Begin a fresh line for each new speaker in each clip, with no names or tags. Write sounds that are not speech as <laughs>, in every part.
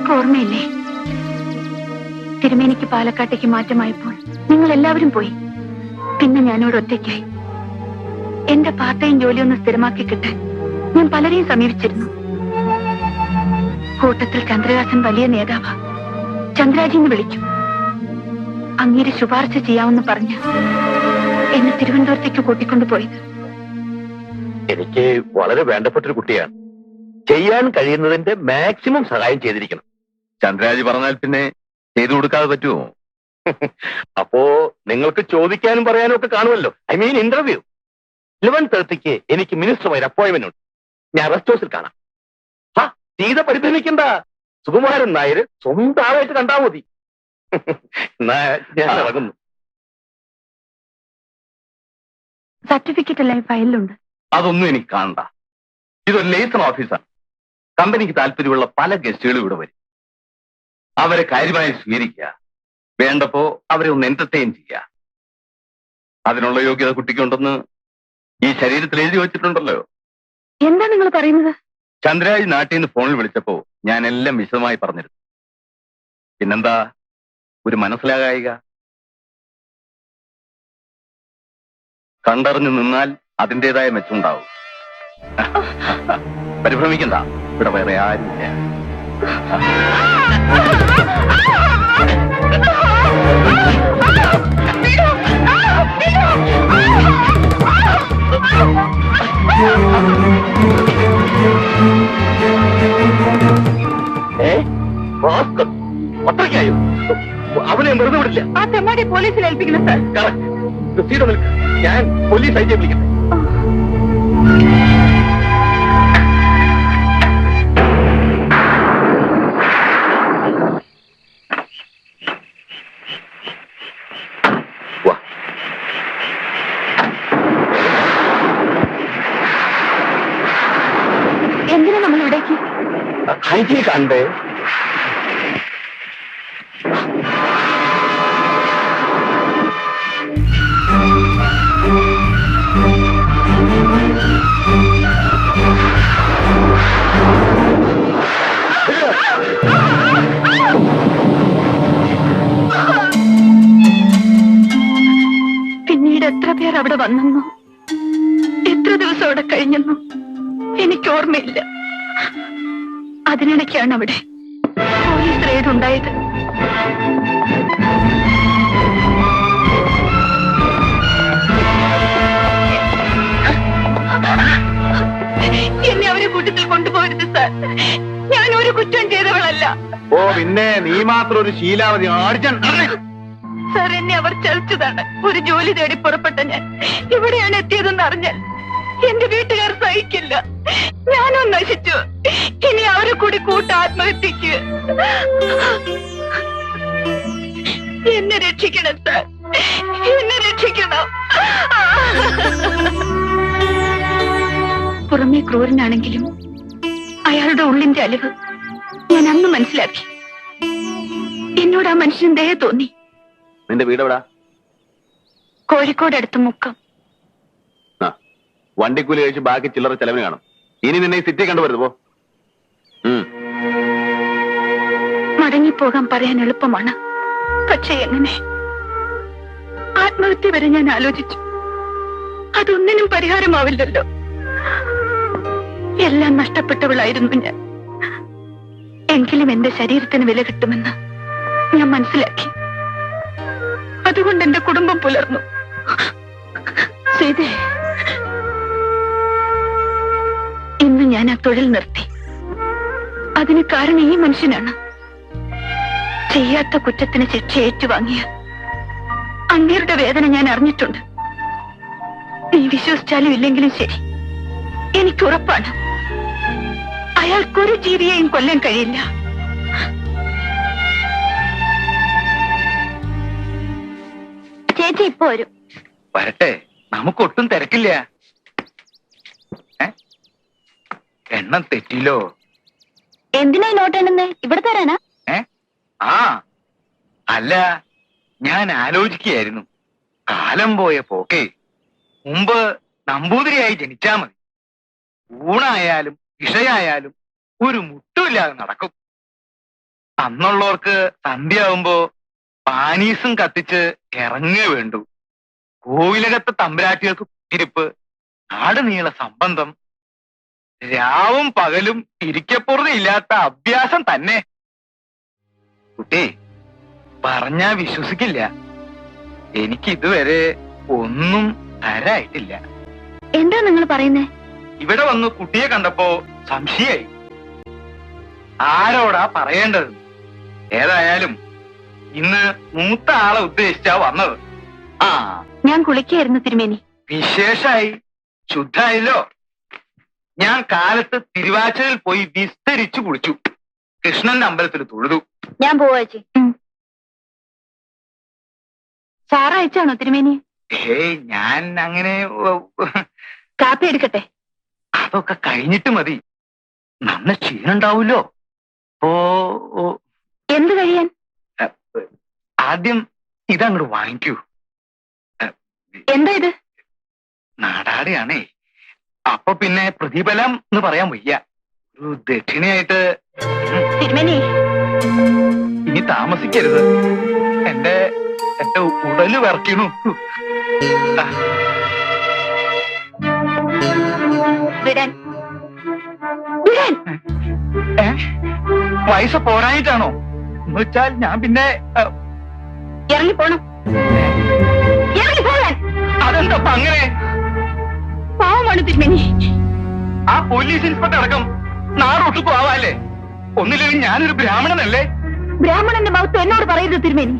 നിങ്ങൾക്ക് ഓർമ്മയില്ലേ? തിരുമേനിക്ക് പാലക്കാട്ടേക്ക് മാറ്റമായപ്പോൾ നിങ്ങൾ എല്ലാവരും പോയി. പിന്നെ ഞാനിവിടെ ഒറ്റയ്ക്കായി. എന്റെ പാർട്ട് ടൈം ജോലി ഒന്ന് സ്ഥിരമാക്കി കിട്ടാൻ ഞാൻ പലരെയും സമീപിച്ചിരുന്നു. കൂട്ടത്തിൽ ചന്ദ്രദാസൻ വലിയ നേതാവാ. ചന്ദ്രാജി എന്ന് വിളിച്ചു അങ്ങേര് ശുപാർശ ചെയ്യാമെന്ന് പറഞ്ഞ് എന്നെ തിരുവനന്തപുരത്തേക്ക് കൂട്ടിക്കൊണ്ടുപോയത്
എനിക്ക് വളരെ വേണ്ടപ്പെട്ടൊരു കുട്ടിയാണ്. ചെയ്യാൻ കഴിയുന്നതിന്റെ മാക്സിമം സഹായം ചെയ്തിരിക്കണം. ചന്ദ്രാജി പറഞ്ഞാൽ പിന്നെ ചെയ്തു കൊടുക്കാതെ പറ്റുമോ <laughs> അപ്പോ നിങ്ങൾക്ക് ചോദിക്കാനും പറയാനും ഒക്കെ കാണുമല്ലോ. ഐ മീൻ ഇന്റർവ്യൂ ഇലവൻ തേർട്ടിക്ക് എനിക്ക് മിനിസ്റ്ററുമായി അപ്പോയിന്റ്മെന്റ് ഉണ്ട്. ഞാൻ റെസ്റ്റ് ഹൗസിൽ കാണാം. ആ സീത പരിഭ്രമിക്കണ്ട. സുകുമാരൻ നായർ സ്വന്തം ആളായിട്ട് കണ്ടാ മതി. <laughs> ഞാൻ ഇറങ്ങുന്നു.
സർട്ടിഫിക്കറ്റ് അല്ലെങ്കിൽ ഫയലിലുണ്ട്?
അതൊന്നും എനിക്ക് കാണണ്ട. ഇതൊരു ലേസൺ ഓഫീസാണ് കമ്പനിക്ക് താല്പര്യമുള്ള പല ഗസ്റ്റുകളും ഇവിടെ വരും. അവരെ കാര്യമായി സ്വീകരിക്കുക വേണ്ടപ്പോ അവരെ ഒന്ന് എന്റർടൈൻ ചെയ്യുക. അതിനുള്ള യോഗ്യത കുട്ടിക്കുണ്ടെന്ന് ഈ ശരീരത്തിൽ എഴുതി വെച്ചിട്ടുണ്ടല്ലോ.
എന്താ നിങ്ങൾ പറയുന്നത്?
ചന്ദ്രരാജ് നാട്ടിൽ നിന്ന് ഫോണിൽ വിളിച്ചപ്പോ ഞാൻ എല്ലാം വിശദമായി പറഞ്ഞിരുന്നു. പിന്നെന്താ? ഒരു മനസ്സിലാകായിക. കണ്ടറിഞ്ഞു നിന്നാൽ അതിന്റെതായ മെച്ചമുണ്ടാവും. പരിഭ്രമിക്കണ്ട. ഇവിടെ വേറെ ആരുമില്ല. ഏ റാസ്കൽ. അത്രയ്ക്കായോ അവനെ വെറുതെ വിടില്ല
ആ തെമ്മാടി പോലീസിൽ ഏൽപ്പിക്കണം സാർ
കറക്റ്റ് സീറ്റ് നിൽക്ക് ഞാൻ പോലീസ് ഐ വിളിക്കട്ടെ ഹൈജി കണ്ടേ
പിന്നീട് എത്ര പേർ അവിടെ വന്നെന്നോ? എത്ര ദിവസം അവിടെ കഴിഞ്ഞെന്നോ? എനിക്ക് ഓർമ്മയില്ല. അതിനിടയ്ക്കാണ് അവിടെ പോലീസ് റെയ്ഡ് ഉണ്ടായത് എന്നെ അവരെ കൂട്ടത്തിൽ കൊണ്ടുപോകരുത് സാർ. ഞാൻ ഒരു കുറ്റം ചെയ്തവളല്ല.
ഓ പിന്നെ നീ മാത്രം ഒരു ശീലാവതി ആർജൻ
സാർ എന്നെ അവർ ചതിച്ചതാണ്. ഒരു ജോലി തേടി പുറപ്പെട്ട ഞാൻ. ഇവിടെയാണ് എത്തിയതെന്ന് അറിഞ്ഞാൽ എന്റെ വീട്ടുകാർ സഹിക്കില്ല. ഞാനും നശിച്ചു. ഇനി അവരെ കൂടി കൂട്ട ആത്മഹത്യക്ക്. എന്നെ രക്ഷിക്കണം സാർ. എന്നെ രക്ഷിക്കണം. പുറമേ ക്രൂരനാണെങ്കിലും അയാളുടെ ഉള്ളിന്റെ അലിവ് ഞാൻ അന്ന് മനസ്സിലാക്കി. എന്നോട് ആ മനുഷ്യൻ ദയ തോന്നി.
നിന്റെ
കോഴിക്കോട് അടുത്ത് മുക്കം.
വണ്ടിക്കൂലി കഴിച്ച് ബാക്കി ചില്ലറ ചെലവിന് കാണും. ഇനി നിന്നെ ഈ സിറ്റി കണ്ടുവരുത് പോ.
മടങ്ങിപ്പോകാൻ പറയാൻ എളുപ്പമാണ്. പക്ഷെ എങ്ങനെ? ആത്മഹത്യ വരെ ഞാൻ ആലോചിച്ചു. അതൊന്നിനും പരിഹാരമാവില്ലല്ലോ. എല്ലാം നഷ്ടപ്പെട്ടവളായിരുന്നു ഞാൻ. എങ്കിലും എന്റെ ശരീരത്തിന് വില കിട്ടുമെന്ന് ഞാൻ മനസ്സിലാക്കി. അതുകൊണ്ട് എന്റെ കുടുംബം പുലർന്നു. ഞാൻ ആ തൊഴിൽ നിർത്തി. അതിന് കാരണം ഈ മനുഷ്യനാണ്. ചെയ്യാത്ത കുറ്റത്തിന് ശിക്ഷ ഏറ്റുവാങ്ങിയ അങ്ങേരുടെ വേദന ഞാൻ അറിഞ്ഞിട്ടുണ്ട്. നീ വിശ്വസിച്ചാലും ഇല്ലെങ്കിലും ശരി. എനിക്ക് ഉറപ്പാണ്. അയാൾക്കൊരു ജീവിയെയും കൊല്ലാൻ കഴിയില്ല. ചേച്ചി ഇപ്പൊ വരും.
വരട്ടെ. നമുക്കൊട്ടും തിരക്കില്ല. എണ്ണം തെറ്റിലോ
എന്തിനാ നോട്ട് എണ്ണുന്നേ? ഇവിടെ തരാനാ?
ഏ? ആ അല്ല ഞാൻ ആലോചിക്കുകയായിരുന്നു. കാലം പോയ പോക്കേ മുമ്പ് നമ്പൂതിരിയായി ജനിച്ചാ മതി. ഊണായാലും ഇഷയായാലും ഒരു മുട്ടുമില്ലാതെ നടക്കും.
അന്നുള്ളവർക്ക് സന്ധ്യയാവുമ്പോ പാനീസും കത്തിച്ച് ഇറങ്ങേ വേണ്ടു. കോവിലകത്തെ തമ്പരാട്ടികൾക്ക് കുത്തിരിപ്പ് നാട് നീള സംബന്ധം രാവും പകലും ഇരിക്കപ്പുറതയില്ലാത്ത അഭ്യാസം തന്നെ. കുട്ടി പറഞ്ഞാ വിശ്വസിക്കില്ല. എനിക്ക് ഇതുവരെ ഒന്നും തരായിട്ടില്ല.
എന്താ നിങ്ങൾ പറയുന്നേ?
ഇവിടെ വന്ന് കുട്ടിയെ കണ്ടപ്പോ സംശയായി. ആരോടാ പറയേണ്ടത്? ഏതായാലും ഇന്ന് മൂത്ത ആളെ ഉദ്ദേശിച്ചാ വന്നത്. ആ.
ഞാൻ കുളിക്കായിരുന്നു തിരുമേനി.
വിശേഷായി ശുദ്ധായല്ലോ. ഞാൻ കാലത്ത് തിരുവാച്ചലിൽ പോയി വിസ്തരിച്ചു കുളിച്ചു. കൃഷ്ണന്റെ അമ്പലത്തിൽ തൊഴുതു.
ഞാൻ പോവാച്ചി സാറ അയച്ചാണോ തിരുമേനി?
ഏയ് ഞാൻ അങ്ങനെ
കാപ്പി എടുക്കട്ടെ.
അതൊക്കെ കഴിഞ്ഞിട്ട് മതി. നന്ന ക്ഷീണുണ്ടാവൂലോ ഓ ഓ.
എന്ത് കഴിയാൻ?
ആദ്യം ഇതങ്ങോട്ട് വാങ്ങിക്കൂ.
എന്താ ഇത്?
നാടാടെയാണേ. അപ്പൊ പിന്നെ പ്രതിഫലം എന്ന് പറയാൻ വയ്യ. ഒരു ദക്ഷിണയായിട്ട്
തിരുമേനി.
ഇനി താമസിക്കരുത്. എന്റെ എന്റെ ഉടൽ വിറക്കണു
വിടാൻ.
പോരായിട്ടാണോ എന്ന് വെച്ചാൽ ഞാൻ പിന്നെ ഇറങ്ങിപ്പോണം.
ഇറങ്ങി പോണം ഇറങ്ങി പോകാൻ
അതെന്താ അങ്ങനെ?
പാവമാണ് തിരുമേനി.
ആ പോലീസ് ഇൻസ്പെക്ടർ അടക്കം നാടൊട്ടു പോവാല്ലേ ഒന്നില്ലെങ്കിൽ ഞാനൊരു ബ്രാഹ്മണനല്ലേ?
ബ്രാഹ്മണന്റെ മഹത്വം എന്നോട് പറയരുത് തിരുമേനി.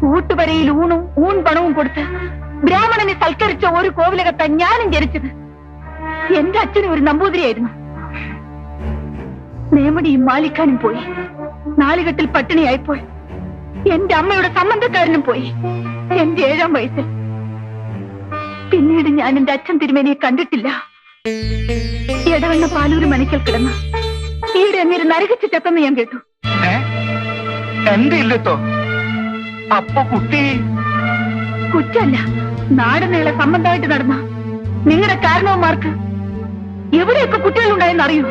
കൂട്ടുപരയിൽ ഊണും ഊൺ പണവും കൊടുത്ത് ബ്രാഹ്മണനെ സൽക്കരിച്ച ഒരു കോവിലകത്ത ഞാനും ജനിച്ചത്. എന്റെ അച്ഛനും ഒരു നമ്പൂതിരിയായിരുന്നു. നേമടിയും മാലിക്കാനും പോയി. നാലുകെട്ടിൽ പട്ടിണിയായിപ്പോയി. എന്റെ അമ്മയുടെ സംബന്ധക്കാരനും പോയി. എന്റെ ഏഴാം വയസ്സിൽ. പിന്നീട് ഞാൻ എന്റെ അച്ഛൻ തിരുമേനിയെ കണ്ടിട്ടില്ല. ഇടവണ്ണ പാലൂര് മണിക്കൽ കിടന്ന ഈയിടെ അങ്ങേര് നരകിച്ച് ചത്തെന്ന് ഞാൻ കേട്ടു.
എന്തില്ലോ എന്റെ ഇല്ലത്തോ? അപ്പൊ കുട്ടി?
കുറ്റല്ല നാടിനേളെ സംബന്ധമായിട്ട് നടന്ന. നിങ്ങളുടെ കാരണവന്മാർക്ക് എവിടെയൊക്കെ കുട്ടികളുണ്ടായെന്ന് അറിയൂ?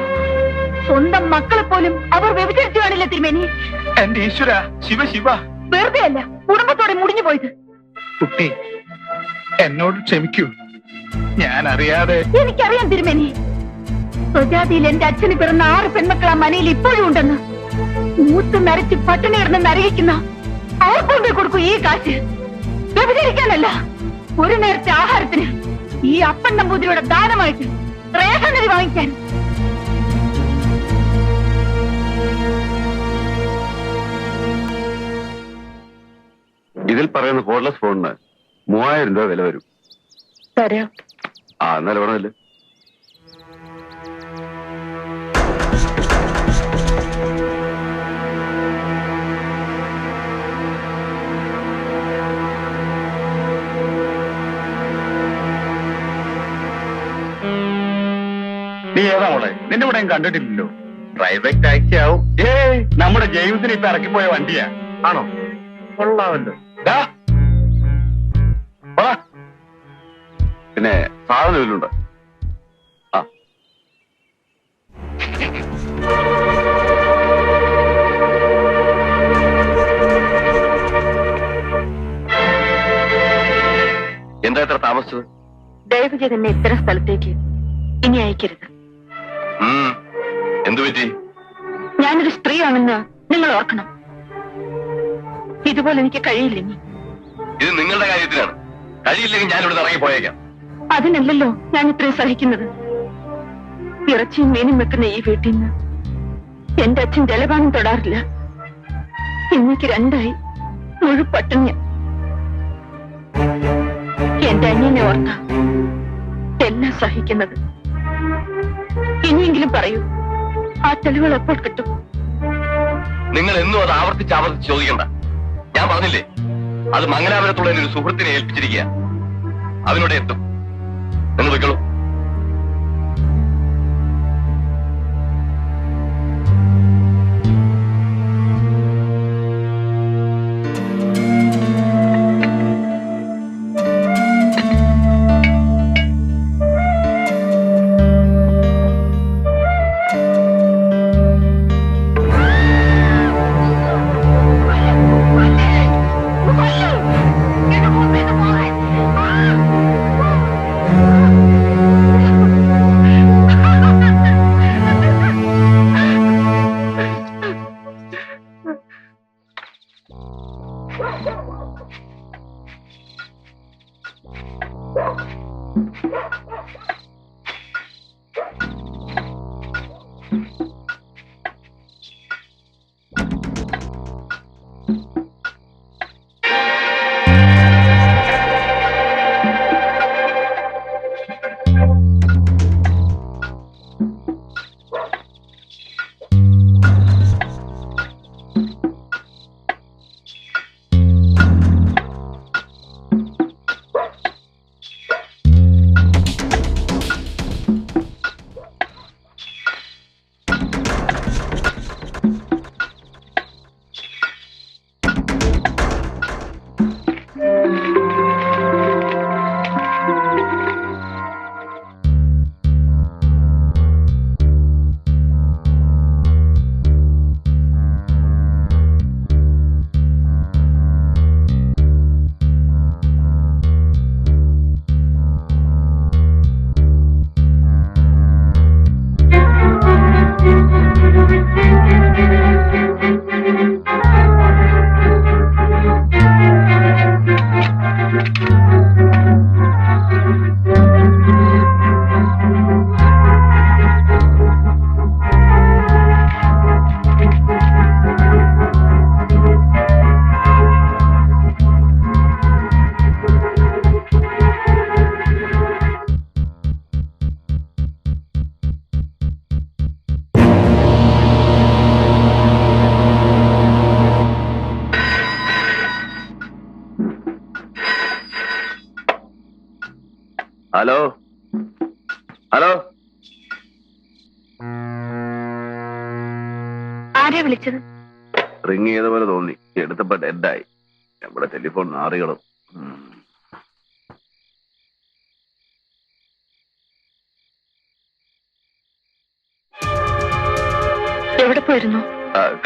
സ്വന്തം മക്കളെ പോലും അവർ വ്യഭിചരിച്ചു കാണില്ല തിരുമേനി.
എന്റെ ഈശ്വര ശിവ ശിവ.
വെറുതെ അല്ല കുടുംബത്തോടെ മുടിഞ്ഞു പോയത്.
കുട്ടി എന്നോട് ക്ഷമിക്കൂ. ഞാൻ അറിയാതെ
എനിക്കറിയാം തിരുമേനി. സ്വജാതിയിൽ എന്റെ അച്ഛന് പിറന്ന ആറ് പെൺമക്കൾ ആ മനയിൽ ഇപ്പോഴും ഉണ്ടെന്ന്. മൂത്ത് നരച്ച് പട്ടിണി കിടന്ന് നരകിക്കുന്ന അവർക്കൊണ്ടേ കൊടുക്കും ഈ കാശ്. വ്യഭിചരിക്കാനല്ല ഒരു നേരത്തെ ആഹാരത്തിന് ഈ അപ്പൻ നമ്പൂതിരിയുടെ ദാനമായിട്ട് റേഷൻ അരി വാങ്ങിക്കാൻ.
ഇതിൽ പറയുന്ന കോഡ്ലെസ് ഫോണിന് മൂവായിരം രൂപ വില വരും.
തരാം.
ആ എന്നാലും വേണമല്ലോ
നീ ഏതാ മോളെ? നിന്റെ ഇവിടെ ഞാൻ കണ്ടിട്ടില്ലല്ലോ.
പ്രൈവറ്റ് ടാക്സി ആവും.
ഏയ് നമ്മുടെ ജെയിംസിന് ഇപ്പൊ ഇറക്കിപ്പോയ വണ്ടിയാ.
ആണോ? കൊള്ളാമല്ലോ. പിന്നെ സാധനം ഇതിലുണ്ട് ആ. എന്താ ഇത്ര താമസിച്ചത്?
ദയവ് ചെയ്ത് എന്നെ ഇത്തരം സ്ഥലത്തേക്ക് ഇനി അയക്കരുത്.
എന്തു പറ്റി?
ഞാനൊരു സ്ത്രീയാണെന്ന് നിങ്ങൾ ഓർക്കണം. ഇതുപോലെ എനിക്ക് കഴിയില്ല
ഇത് നിങ്ങളുടെ കാര്യത്തിലാണ് കഴിയില്ലെങ്കിൽ ഞാൻ ഇവിടെ ഇറങ്ങി പോയേക്കാം
അതിനല്ലല്ലോ ഞാൻ ഇത്രയും സഹിക്കുന്നത്. ഇറച്ചിയും മീനും വെക്കുന്ന ഈ വീട്ടിൽ നിന്ന് എന്റെ അച്ഛൻ ജലപാനം തൊടാറില്ല. ഇന്നേക്ക് രണ്ടായി മുഴുപട്ടിണി എന്റെ അന്യനെ ഓർത്ത എല്ലാം സഹിക്കുന്നത്. ഇനിയെങ്കിലും പറയൂ ആ തെളിവുകൾ എപ്പോൾ കിട്ടും?
നിങ്ങൾ എന്നും അത് ആവർത്തിച്ച് ആവർത്തിച്ച് ചോദിക്കണ്ട. ഞാൻ പറഞ്ഞില്ലേ അത് മംഗലാപുരത്തുള്ള ഒരു സുഹൃത്തിനെ ഏൽപ്പിച്ചിരിക്കുക അവനോട് എത്തും. നിങ്ങൾ വെക്കളൂ
ഹലോ? ഹലോ?
ആരെ വിളിച്ചത്?
റിങ് ചെയ്ത പോലെ തോന്നി. എടുത്തപ്പോ ഡെഡായി നമ്മുടെ ടെലിഫോൺ നാറികളും. ഉം.
എവിടെ പോയിരുന്നു?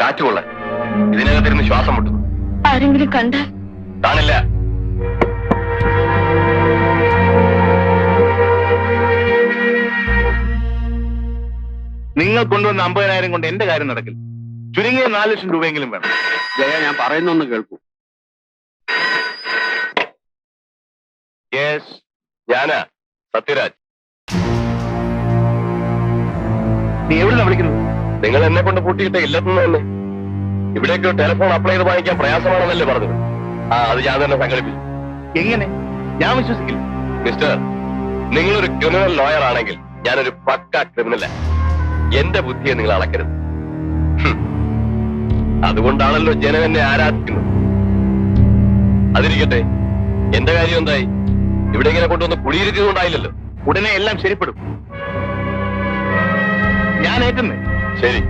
കാറ്റുകൊള്ളാൻ. കാറ്റുകൊള്ള ഇതിനകത്തിരുന്ന് ശ്വാസം മുട്ടുന്നു.
ആരെങ്കിലും കണ്ടാൽ?
കാണില്ല.
നിങ്ങൾ കൊണ്ടുവന്ന അമ്പതിനായിരം കൊണ്ട് എന്റെ കാര്യം നടക്കില്ല. ചുരുങ്ങിയ നാല് ലക്ഷം രൂപയെങ്കിലും വേണം.
ജയ ഞാൻ പറയുന്നൊന്ന് കേൾക്കൂ.
യെസ്
ഞാനാ. സത്യരാജ്.
നീ എവിടുന്നാ വിളിക്കുന്നത്?
നിങ്ങൾ എന്നെ കൊണ്ട് പൂട്ടിയിട്ട് ഇല്ലെന്ന് തന്നെ. ഇവിടേക്ക് ടെലിഫോൺ അപ്ലൈ ചെയ്ത് വാങ്ങിക്കാൻ പ്രയാസമാണെന്നല്ലേ പറഞ്ഞത്. ആ അത് ഞാൻ തന്നെ സംഘടിപ്പിച്ചു.
എങ്ങനെ? ഞാൻ വിശ്വസിക്കില്ല.
മിസ്റ്റർ നിങ്ങളൊരു ക്രിമിനൽ ലോയർ ആണെങ്കിൽ ഞാനൊരു പക്ക ക്രിമിനല എന്റെ ബുദ്ധിയെ നിങ്ങൾ അളക്കരുത്. അതുകൊണ്ടാണല്ലോ ജനം എന്നെ ആരാധിക്കുന്നത്. അതിരിക്കട്ടെ എന്റെ കാര്യം എന്തായി? ഇവിടെ ഇങ്ങനെ കൊണ്ടുവന്ന് കുടിയിരുത്തിയതുകൊണ്ടായില്ലല്ലോ
ഉടനെ എല്ലാം ശരിപ്പെടും. ഞാൻ ഏറ്റുന്നേ.
ശരി.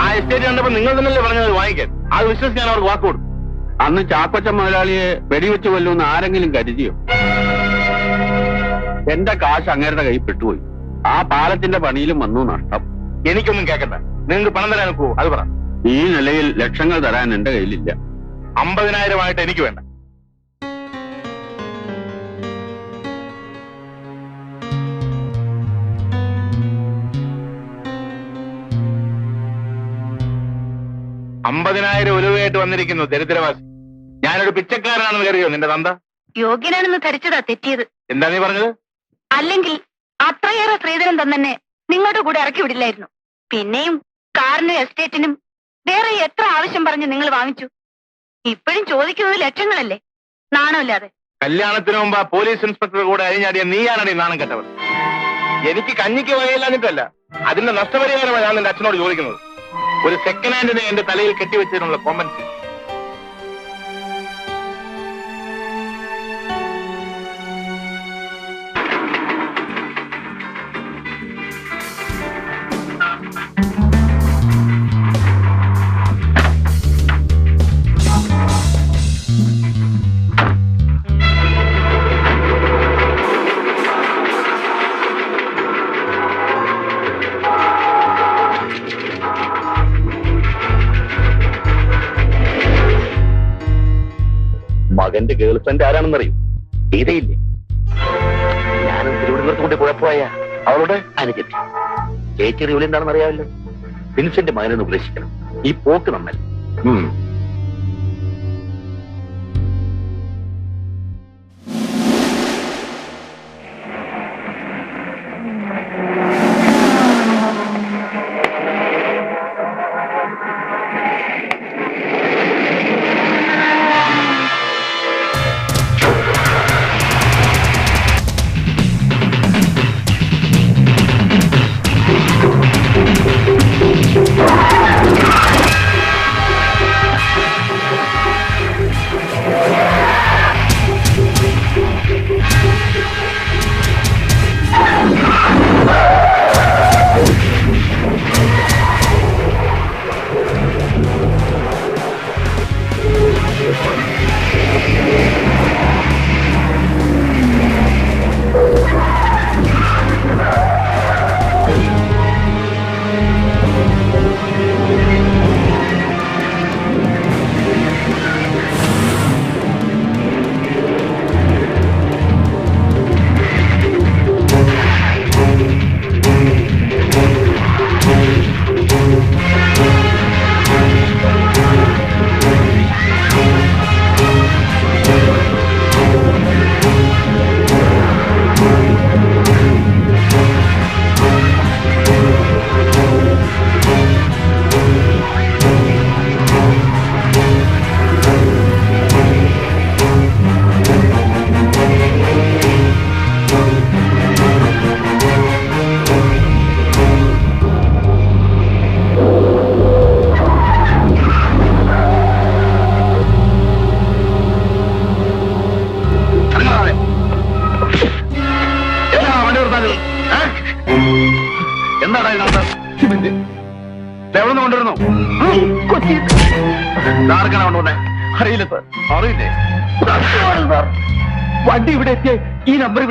ആ എസ്റ്റേറ്റ് കണ്ടപ്പോ നിങ്ങൾ തന്നെയല്ലേ പറഞ്ഞത് വാങ്ങിക്കാൻ? അത് വിശ്വസിക്കാൻ അവർക്ക് വാക്ക് കൊടുത്തു.
അന്ന് ചാക്കോച്ച മുതലാളിയെ വെടിവെച്ച് കൊല്ലുമെന്ന് ആരെങ്കിലും കരുതിയോ? എന്റെ കാശ് അങ്ങേരുടെ കൈ പെട്ടുപോയി. ആ പാലത്തിന്റെ പണിയിലും വന്നു നഷ്ടം.
എനിക്കൊന്നും കേക്കണ്ട. നിങ്ങൾക്ക് പണം തരാൻ പോകൂ അത് പറ.
ഈ നിലയിൽ ലക്ഷങ്ങൾ തരാൻ എന്റെ കയ്യിലില്ല.
അമ്പതിനായിരമായിട്ട് എനിക്ക് വേണ്ട. അമ്പതിനായിരം ഉരുവയായിട്ട് വന്നിരിക്കുന്നു ദരിദ്രവാസി. ഞാനൊരു പിച്ചക്കാരനാണെന്ന് കരുതിയോ നിന്റെ തന്ത?
യോഗ്യനാണെന്ന് ധരിച്ചതാ തെറ്റിയത്.
എന്താ നീ പറഞ്ഞത്?
അല്ലെങ്കിൽ അത്രയേറെ സ്ത്രീധനം തന്നെ നിങ്ങളുടെ കൂടെ ഇറക്കി വിടില്ലായിരുന്നു. പിന്നെയും കാറിനും എസ്റ്റേറ്റിനും വേറെ എത്ര ആവശ്യം പറഞ്ഞ് നിങ്ങൾ വാങ്ങിച്ചു? ഇപ്പോഴും ചോദിക്കുന്നത് ലക്ഷങ്ങളല്ലേ? നാണമില്ലാതെ.
കല്യാണത്തിന് മുമ്പ് പോലീസ് ഇൻസ്പെക്ടർ കൂടെ അഴിഞ്ഞാടിയ നീയാണടി നാണം കെട്ടവർ എനിക്ക് കഞ്ഞിക്ക് വകയില്ലാഞ്ഞിട്ടല്ല അതിന്റെ നഷ്ടപരിഹാരമാണ് ഞാൻ അച്ഛനോട് ചോദിക്കുന്നത്. ഒരു സെക്കൻഡ് ഹാൻഡിനെ എന്റെ തലയിൽ കെട്ടിവെച്ചതിനുള്ള കോമ്പൻസേഷൻ
മകന്റെ ആരാണെന്ന് ആരാണെന്നറിയും? ഗീതയില്ലേ? ഞാനും തിരുവനന്തപുരത്ത് കൊണ്ട് കുഴപ്പമായ. അവളുടെ അനുജത്തി ചേച്ചിയുടെ ജോലി എന്താണെന്ന് അറിയാമല്ലോ? വിൻസെന്റ് മകനെന്ന് ഉപദേശിക്കണം ഈ പോക്ക് നമ്മൾ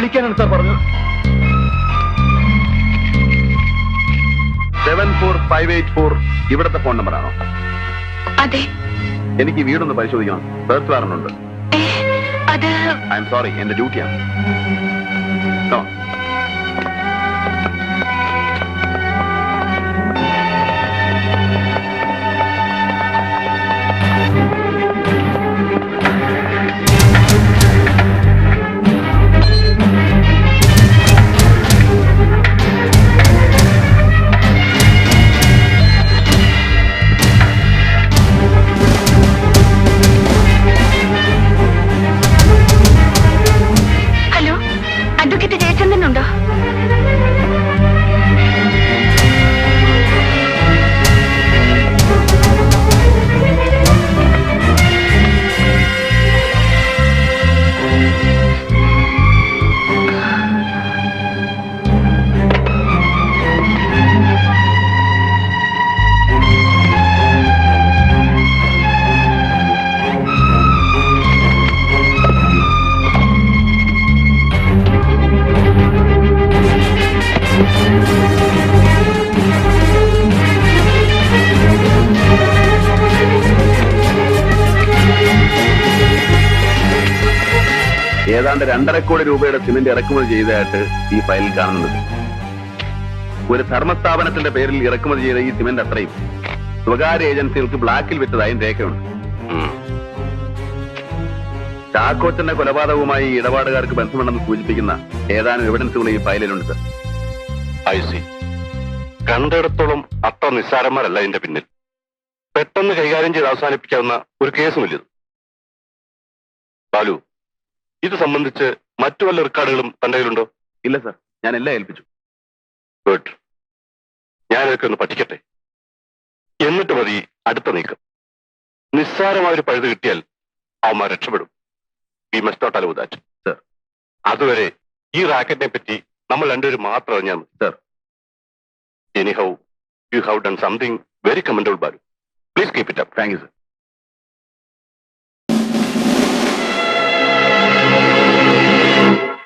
വിളിക്കാനാണ് സാർ പറഞ്ഞത്.
Seven four five eight four ഇവിടുത്തെ ഫോൺ നമ്പറാണോ
അതെ.
എനിക്ക് വീടൊന്ന് പരിശോധിക്കണം. സെർച്ച് വാറണ്ടുണ്ട്
ഉണ്ട്
ഐ എം സോറി എന്റെ ഡ്യൂട്ടിയാണ്. ഏതാണ്ട് രണ്ടര കോടി രൂപയുടെ സിമന്റ് ഇറക്കുമതി ചെയ്തതായിട്ട് ഈ ഫയലിൽ കാണുന്നുണ്ട്. ഒരു ധർമ്മസ്ഥാപനത്തിന്റെ പേരിൽ ഇറക്കുമതി ചെയ്ത ഈ സിമന്റ് അത്രയും. സ്വകാര്യ ഏജൻസികൾക്ക് ബ്ലാക്കിൽ വിറ്റതായും രേഖയുണ്ട്. ചാക്കോച്ചന്റെ കൊലപാതകവുമായി ഇടപാടുകാർക്ക് ബന്ധമുണ്ടെന്ന് സൂചിപ്പിക്കുന്ന ഏതാനും എവിഡൻസുകൾ ഈ ഫയലിലുണ്ട് സർ
ഐ സി കണ്ടിടത്തോളം അത്ര നിസ്സാരന്മാരല്ല ഇതിന്റെ പിന്നിൽ. പെട്ടെന്ന് കൈകാര്യം ചെയ്ത് അവസാനിപ്പിക്കാവുന്ന ഒരു കേസുമില്ലത് ബാലു ഇത് സംബന്ധിച്ച് മറ്റു വല്ല റെക്കോർഡുകളും തന്റെ കയ്യിലുണ്ടോ?
ഇല്ല സർ. ഞാൻ എല്ലാം ഏൽപ്പിച്ചു.
ഗുഡ്. ഞാനതൊക്കെ ഒന്ന് പഠിക്കട്ടെ. എന്നിട്ട് മതി അടുത്ത നീക്കം. നിസ്സാരമായ ഒരു പഴുത് കിട്ടിയാൽ അവന്മാർ രക്ഷപ്പെടും. We must not allow that
sir.
അതുവരെ ഈ റാക്കറ്റിനെ പറ്റി നമ്മൾ രണ്ടുപേരും മാത്രം അറിഞ്ഞാൽ മതി.
Sir.
Anyhow you have done something very commendable Balu please keep it up
thank you sir